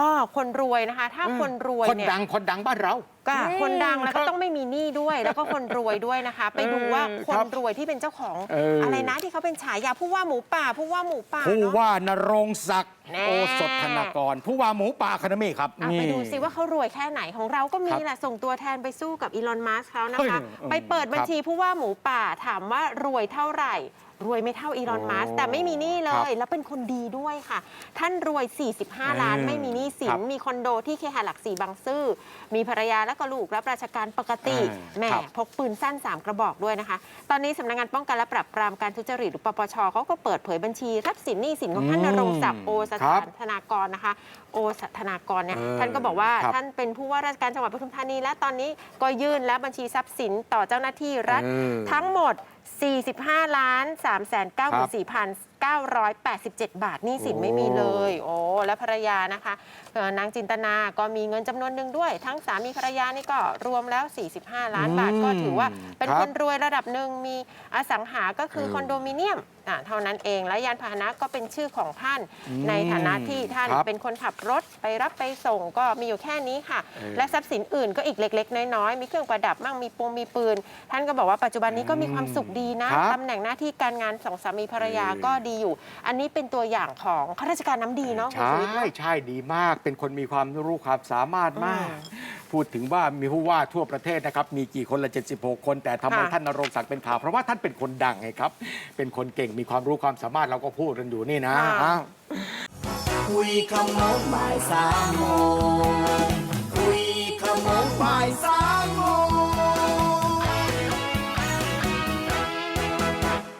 อ๋อคนรวยนะคะ ถ้าคนรวยคนเนี่ยดังคนดังบ้านเรา ก็อืมคนดังแล้วครัก็บต้องไม่มีหนี้ด้วย แล้วก็คนรวยด้วยนะคะ ไปดูว่าเออคนครับรวยที่เป็นเจ้าของเอออ อะไรนะที่เขาเป็นฉายาผู้ว่าหมูป่าผู้ว่าหมูป่าผู้เนาะ ว่านรงศักดิ์แน่ โอสถธนากร ผู้ว่าหมูป่าคาเดมี่ครับ เอาไปดูซิว่าเขารวยแค่ไหนของเราก็มีครับแหละส่งตัวแทนไปสู้กับอีลอนมัสก์เขานะคะ เฮ้ยอืมไปเปิดบัญชีผู้ว่าหมูป่าถามว่ารวยเท่าไหร่รวยไม่เท่าอีลอน มัสก์โอ้แต่ไม่มีหนี้เลครับยแล้วเป็นคนดีด้วยค่ะ ท่านรวย 45 ล้านเออไม่มีหนี้สิครันบมีคอนโดที่เคหะหลักสี่บางซื่อ มีภรรยาและก็ลูกรับราชการปกติเออแหมครับพกปืนสั้น 3 กระบอกด้วยนะคะ ตอนนี้สำนักงานป้องกันและปราบปรามการทุจริตหรือปปชเขาก็เปิดเผยบัญชีทรัพย์สินหนี้สินของท่านอืนมรงศักดิ์โอสครัถาบนธนากรนะคะ โอสถานากรเนี่ยเออท่านก็บอกว่าครับท่านเป็นผู้ว่าราชการจังหวัดปทุมธานี และตอนนี้ก็ยื่นและบัญชีทรัพย์สินต่อเจ้าหน้าที่รัฐเออทั้งหมด 45ล้าน3 9 4 987 บาทหนี่สินโอ้ไม่มีเลย โอ้และภรรยานะคะเอ่อนางจินตนา ก็มีเงินจำนวนหนึ่งด้วย ทั้งสามีภรรยานี่ก็รวมแล้ว 45 ล้านบาทอืมก็ถือว่าเป็นครับคนรวยระดับหนึ่งมีอสังหาก็คือเออคอนโดมิเนียมอ่าเท่านั้นเองและยานพาหนะก็เป็นชื่อของท่านอืมในฐานะที่ท่านครับเป็นคนขับรถไปรับไปส่งก็มีอยู่แค่นี้ค่ะ เออและทรัพย์สินอื่นก็อีกเล็ก ๆ น้อยๆมีเครื่องประดับมั่งมีปงมีปืน ท่านก็บอกว่าปัจจุบันนี้ก็มีความสุขดีนะครับ ตำแหน่งหน้าที่การงานสองสามีภรรยาเออก็ดีอยู่ อันนี้เป็นตัวอย่างของข้าราชการน้ำดีเนาะคุณใช่สุวิทย์เนอะ ใช่ดีมาก เป็นคนมีความรู้ความสามารถมาก อืมพูดถึงว่ามีผู้ว่าทั่วประเทศนะครับ มีกี่คนละ 76 คน แต่ทำไมค่ะ ท่านนรงศักดิ์เป็นข่าวเพราะว่าท่านเป็นคนดังไงครับ เป็นคนเก่งมีความรู้ความสามารถเราก็พูดกันอยู่นี่นะอ้าวคุยขโมงบ่ายสามโมง